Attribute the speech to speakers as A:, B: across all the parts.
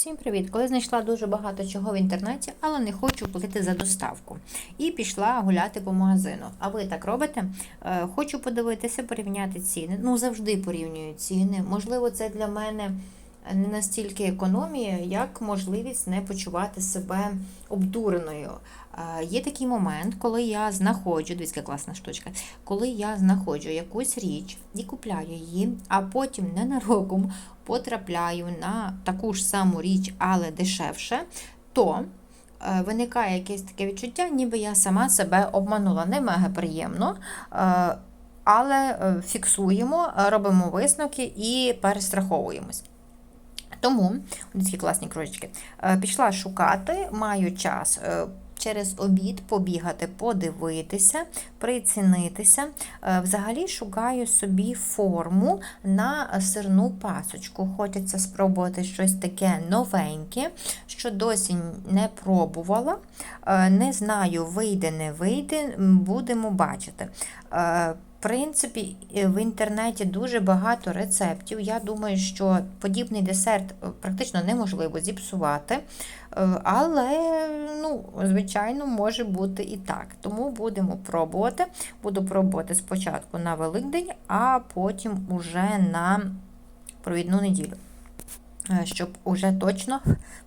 A: Всім привіт! Коли знайшла дуже багато чого в інтернеті, але не хочу платити за доставку. І пішла гуляти по магазину. А ви так робите? Е, Хочу подивитися, порівняти ціни. Ну, завжди порівнюю ціни. Можливо, це для мене не настільки економія, як можливість не почувати себе обдуреною. Е, Є такий момент, коли я знаходжу, дивіться, класна штучка, коли я знаходжу якусь річ і купляю її, а потім ненароком потрапляю на таку ж саму річ, але дешевше, то е, виникає якесь таке відчуття, ніби я сама себе обманула. Не мега приємно. е, Але фіксуємо, робимо висновки і перестраховуємось. Тому, такі класні кружечки, е, пішла шукати, маю час е, через обід побігати, подивитися, прицінитися. Е, Взагалі шукаю собі форму на сирну пасочку. Хочеться спробувати щось таке новеньке, що досі не пробувала. Не знаю, вийде, не вийде, будемо бачити. В принципі, е, в інтернеті дуже багато рецептів. Я думаю, що подібний десерт е, практично неможливо зіпсувати. Е, Але, ну, звичайно, може бути і так. Тому будемо пробувати. Буду пробувати спочатку на Великдень, а потім уже на провідну неділю. Е, Щоб уже точно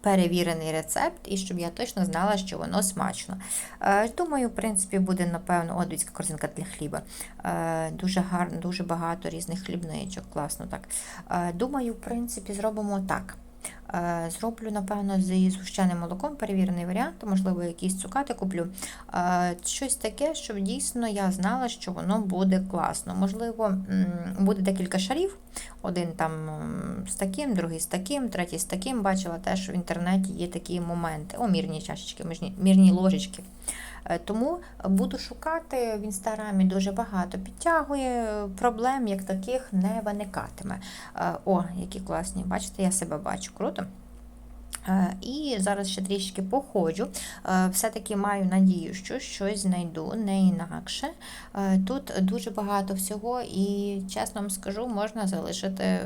A: перевірений рецепт, і щоб я точно знала, що воно смачно. Е, Думаю, в принципі, буде, напевно, одвіцька корзинка для хліба. Е, Дуже гарно, дуже багато різних хлібничок, класно так. Думаю, в принципі, зробимо так. Е, Зроблю, напевно, зі згущеним молоком, перевірений варіант, можливо, якісь цукати куплю. Е, Щось таке, щоб дійсно я знала, що воно буде класно. Можливо, буде декілька шарів. Один там з таким, другий з таким, третій з таким. Бачила теж в інтернеті є такі моменти. О, мірні чашечки, мірні, ложечки. Е, Тому буду шукати в інстаграмі дуже багато підтягує, проблем як таких не виникатиме. О, які класні, бачите, я себе бачу, круто. Е, І зараз ще трішки походжу. Е, Все-таки маю надію, що щось знайду, не інакше. Е, Тут дуже багато всього, і чесно вам скажу, можна залишити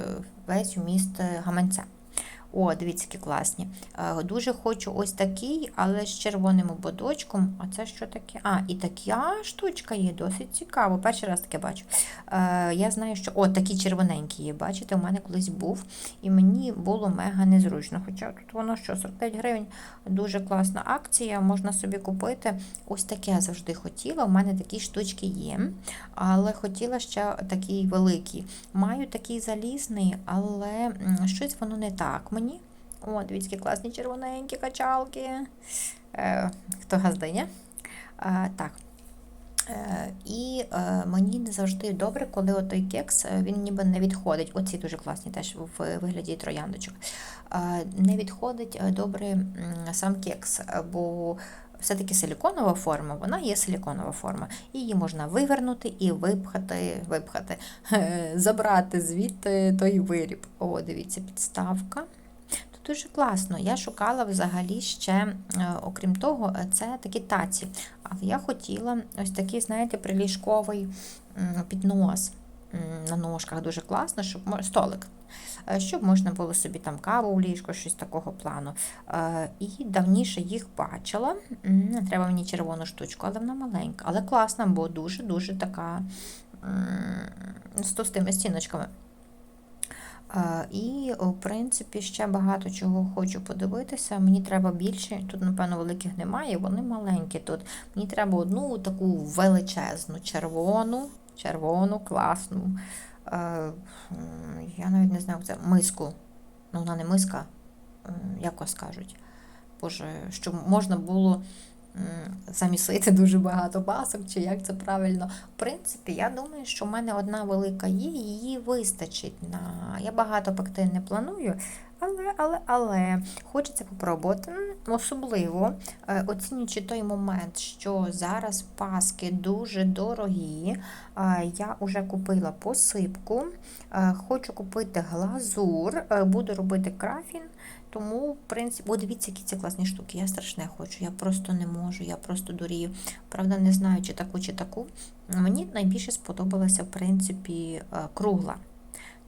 A: весь вміст гаманця. О, дивіться, які класні. Е, Дуже хочу ось такий, але з червоним ободочком. А це що таке? А, і така штучка є, досить цікаво. Перший раз таке бачу. Е, Я знаю, що о, такий червоненький є. Бачите, у мене колись був, і мені було мега незручно. Хоча тут воно що, 49 гривень, дуже класна акція. Можна собі купити. Ось таке я завжди хотіла. У мене такі штучки є, але хотіла ще такий великий. Маю такий залізний, але щось воно не так мені. О, дивіться, які класні червоненькі качалки. Е, хто газдає? Е, так. Е, І е, мені не завжди добре, коли отой кекс е, він ніби не відходить. Оці дуже класні теж в вигляді трояндочок. Е, Не відходить е, добре сам кекс, бо все-таки силіконова форма, вона є силіконова форма. Її можна вивернути і випхати, випхати, е, забрати звідти той виріб. О, дивіться, підставка. Дуже класно. Я шукала взагалі ще, е, окрім того, це такі таці. Але я хотіла ось такий, знаєте, приліжковий піднос на ножках. Дуже класно, щоб столик. е, Щоб можна було собі там каву в ліжко, щось такого плану. Е, І давніше їх бачила. Не треба мені червону штучку, але вона маленька. Але класна, бо дуже-дуже така з товстими стіночками. І, в принципі, ще багато чого хочу подивитися. Мені треба більше. Тут, напевно, великих немає, вони маленькі тут. Мені треба одну таку величезну, червону, червону, класну. Е, Я навіть не знаю, це миску. Ну, вона не миска, м, як ось кажуть. Боже, щоб можна було замісити дуже багато пасок, чи як це правильно. В принципі, я думаю, що в мене одна велика є, її вистачить на. Я багато пекти не планую, але, але, але хочеться попробувати. Особливо е, оцінюючи той момент, що зараз паски дуже дорогі. е, Я вже купила посипку, е, хочу купити глазур, буду робити крафін. Тому, в принципі, о, дивіться, які це класні штуки. Я страшне хочу, я просто не можу, я просто дурію. Правда, не знаю, чи таку, чи таку. Мені найбільше сподобалася, в принципі, е, кругла.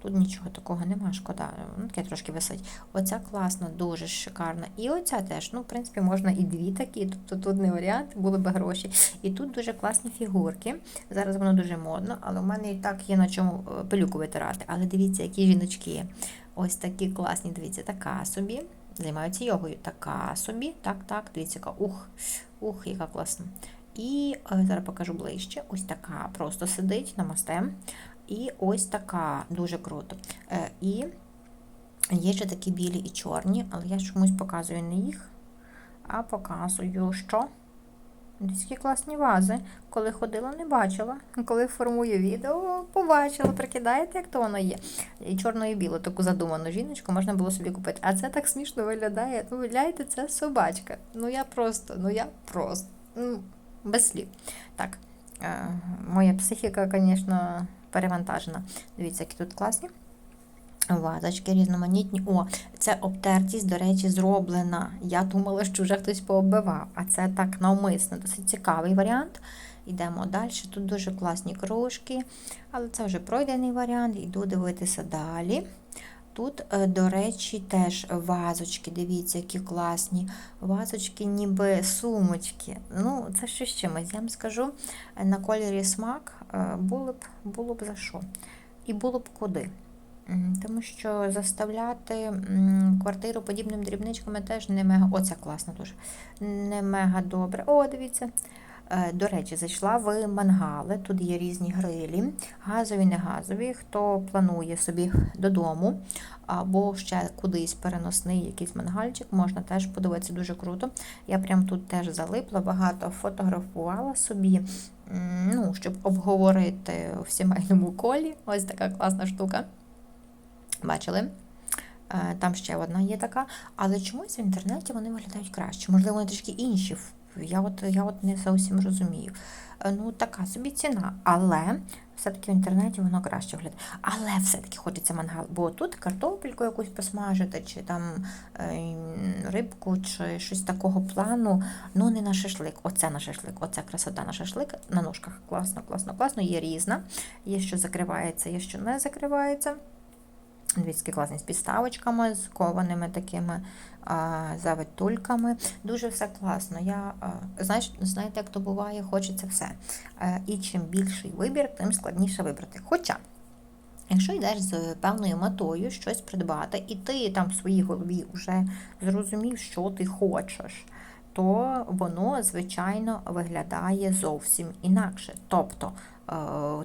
A: Тут нічого такого нема, шкода. Ну, таке трошки висить. Оця класна, дуже шикарна. І оця теж. Ну, в принципі, можна і дві такі, тобто тут не варіант, були б гроші. І тут дуже класні фігурки. Зараз воно дуже модно, але у мене і так є на чому е, пилюку витирати. Але дивіться, які жіночки є. Ось такі класні, дивіться, така собі. Займаються йогою. Така собі. Так, так, дивіться, яка. Ух, ух, яка класна. І е, зараз покажу ближче. Ось така просто сидить на мосте. І ось така дуже круто. Е, І є ще такі білі і чорні, але я чомусь показую не їх, а показую, що такі класні вази. Коли ходила, не бачила. Коли формую відео, побачила, прикидаєте, як то воно є. І чорно і біло, таку задуману жіночку можна було собі купити. А це так смішно виглядає. Ну, виявляєте, це собачка. Ну я просто, ну я просто. Ну, без слів. Так, е, моя психіка, звісно, перевантажена. Дивіться, які тут класні. Вазочки різноманітні. О, це обтертість, до речі, зроблена. Я думала, що вже хтось пооббивав, а це так навмисно, досить цікавий варіант. Йдемо далі. Тут дуже класні кружки, але це вже пройдений варіант. Йду дивитися далі. Тут, е, до речі, теж вазочки, дивіться, які класні. Вазочки, ніби сумочки. Ну, це ще з чимось. Я вам скажу, на кольорі смак е, було б, було б за що. І було б куди. Тому що заставляти квартиру подібним дрібничками теж не мега. Оце класно дуже. Не мега добре. О, дивіться. Е, До речі, зайшла в мангали. Тут є різні грилі, газові, не газові. Хто планує собі додому або ще кудись переносний якийсь мангальчик, можна теж подивитися дуже круто. Я прям тут теж залипла, багато фотографувала собі, ну, щоб обговорити в сімейному колі. Ось така класна штука. Бачили? Е, Там ще одна є така, але чомусь в інтернеті вони виглядають краще. Можливо, вони трішки інші. Я от, я от не зовсім розумію. Е, Ну, така собі ціна, але все-таки в інтернеті воно краще виглядає. Але все-таки хочеться мангал, бо тут картопельку якусь посмажити, чи там е, рибку, чи щось такого плану. Ну, не на шашлик. Оце на шашлик, оце красота на шашлик на ножках. Класно, класно, класно. Є різна. Є, що закривається, є, що не закривається. Дивіться, класні з підставочками, з кованими такими а, завитульками. Дуже все класно. Я, а, знаєш, знаєте, як то буває, хочеться все. А, і чим більший вибір, тим складніше вибрати. Хоча, якщо йдеш з певною метою щось придбати, і ти там в своїй голові вже зрозумів, що ти хочеш, то воно, звичайно, виглядає зовсім інакше. Тобто е,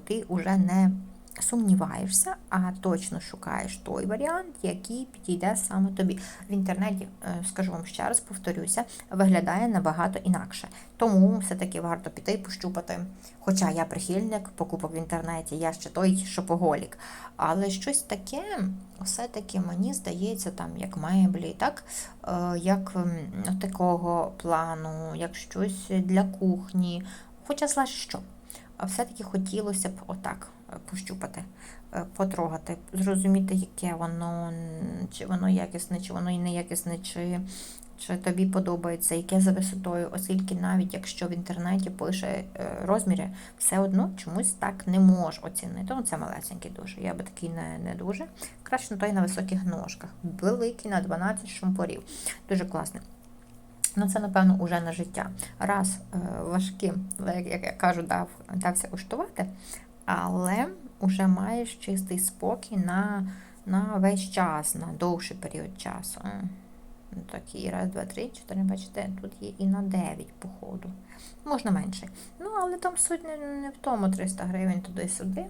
A: ти вже не сумніваєшся, а точно шукаєш той варіант, який підійде саме тобі. В інтернеті, е, скажу вам ще раз, повторюся, виглядає набагато інакше. Тому все-таки варто піти пощупати. Хоча я прихильник покупок в інтернеті, я ще той шопоголік. Але щось таке, все-таки мені здається, там як меблі, так е, як такого плану, як щось для кухні. Хоча знаєш що. А все-таки хотілося б отак е, пощупати, е, потрогати, зрозуміти, яке воно, чи воно якісне, чи воно і неякісне, чи, чи тобі подобається, яке за висотою, оскільки навіть якщо в інтернеті пише е, розміри, все одно чомусь так не можеш оцінити. Ну, це малесенький дуже. Я би такий не, не дуже. Краще на той на високих ножках. Великий на 12 шампурів. Дуже класний. Ну, це, напевно, уже на життя. Раз е, важким, як я кажу, дав, дався уштувати, але вже маєш чистий спокій на, на весь час, на довший період часу. Ну, раз, два, три, чотири, бачите, тут є і на 9 походу. Можна менше. Ну, але там суть не, не в тому 300 гривень туди-сюди.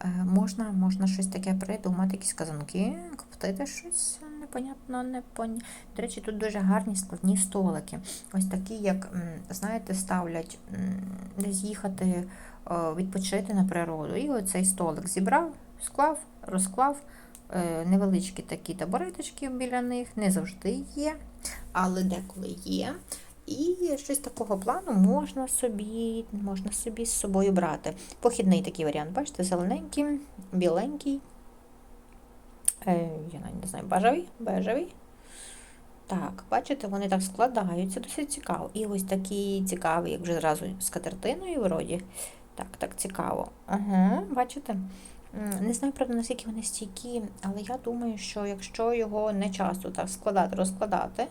A: Е, можна, можна щось таке придумати, якісь казанки, коптити щось непонятно, непоня... До речі, тут дуже гарні складні столики. Ось такі, як, знаєте, ставлять десь їхати е, відпочити на природу. І оцей столик зібрав, склав, розклав. Е, Невеличкі такі табуреточки біля них, не завжди є, але деколи є. І щось такого плану можна собі, можна собі з собою брати. Похідний такий варіант, бачите, зелененький, біленький. Е, я навіть не знаю, бежевий, бежевий. Так, бачите, вони так складаються, досить цікаво. І ось такий цікавий, як вже зразу з катертиною вроді. Так, так цікаво. Ага, бачите? Не знаю, правда, наскільки вони стійкі, але я думаю, що якщо його не часто так складати, розкладати.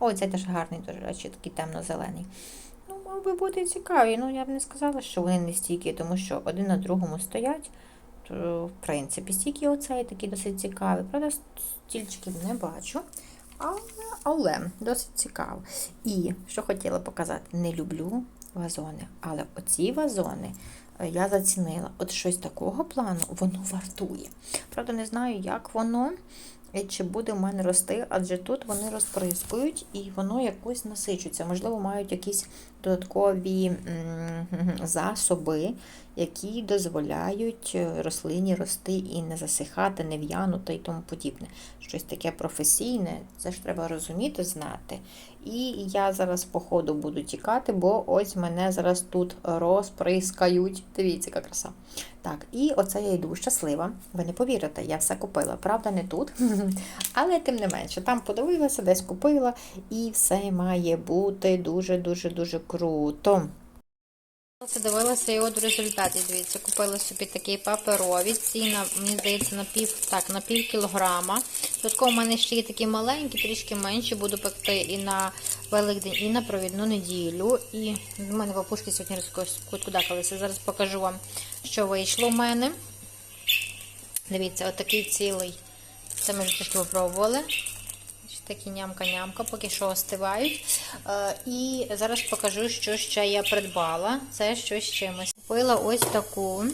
A: Ой, цей теж гарний, до речі, такий темно-зелений. Ну, мав би бути цікавий. Ну, я б не сказала, що вони не стійкі, тому що один на другому стоять. То, в принципі, стійкі оцей такий досить цікавий. Правда, стільчиків не бачу. Але, але досить цікаво. І що хотіла показати, не люблю вазони, але оці вазони е, я зацінила. От щось такого плану воно вартує. Правда, не знаю, як воно. І чи буде в мене рости, адже тут вони розприскують і воно якось насичується. Можливо, мають якісь додаткові засоби, які дозволяють е, рослині рости і не засихати, не в'янути і тому подібне. Щось таке професійне, це ж треба розуміти, знати. І я зараз, по ходу, буду тікати, бо ось мене зараз тут розприскають. Дивіться, яка краса. Так, і оце я йду щаслива. Ви не повірите, я все купила. Правда, не тут. Але тим не менше, там подивилася, десь купила, і все має бути дуже-дуже дуже круто. Подивилася і от в результаті, дивіться, купила собі такі паперові, ціна, мені здається, на пів, так, на пів кілограма. Додатково в мене ще є такі маленькі, трішки менші, буду пекти і на Великдень, і на провідну неділю. І в мене папушки сьогодні розкудакалися. Зараз покажу вам, що вийшло в мене. Дивіться, отакий цілий. Це ми вже трішки попробували. Такі нямка-нямка, поки що остивають. Е, і зараз покажу, що ще я придбала. Це щось чимось. Купила ось таку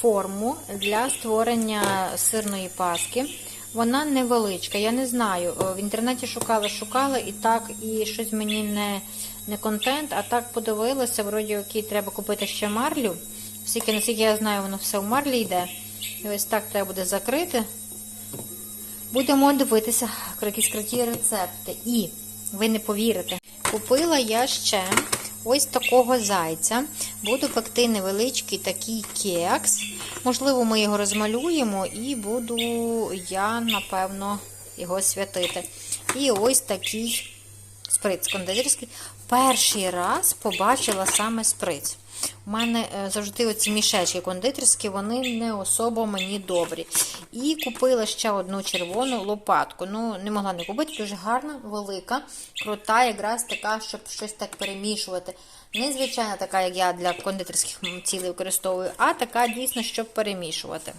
A: форму для створення сирної паски. Вона невеличка, я не знаю. е, В інтернеті шукала, шукала і так, і щось мені не, не контент, а так подивилася, вроді окей, треба купити ще марлю. Оскільки, наскільки я знаю, воно все в марлі йде. І ось так треба буде закрити. Будемо дивитися якісь круті рецепти. І ви не повірите, купила я ще ось такого зайця. Буду пекти невеличкий такий кекс. Можливо, ми його розмалюємо і буду я, напевно, його святити. І ось такий сприц кондитерський. Перший раз побачила саме сприц. У мене е, завжди оці мішечки кондитерські, вони не особо мені добрі. І купила ще одну червону лопатку. Ну, не могла не купити, дуже гарна, велика, крута, якраз така, щоб щось так перемішувати. Не звичайна така, як я для кондитерських цілей використовую, а така дійсно, щоб перемішувати.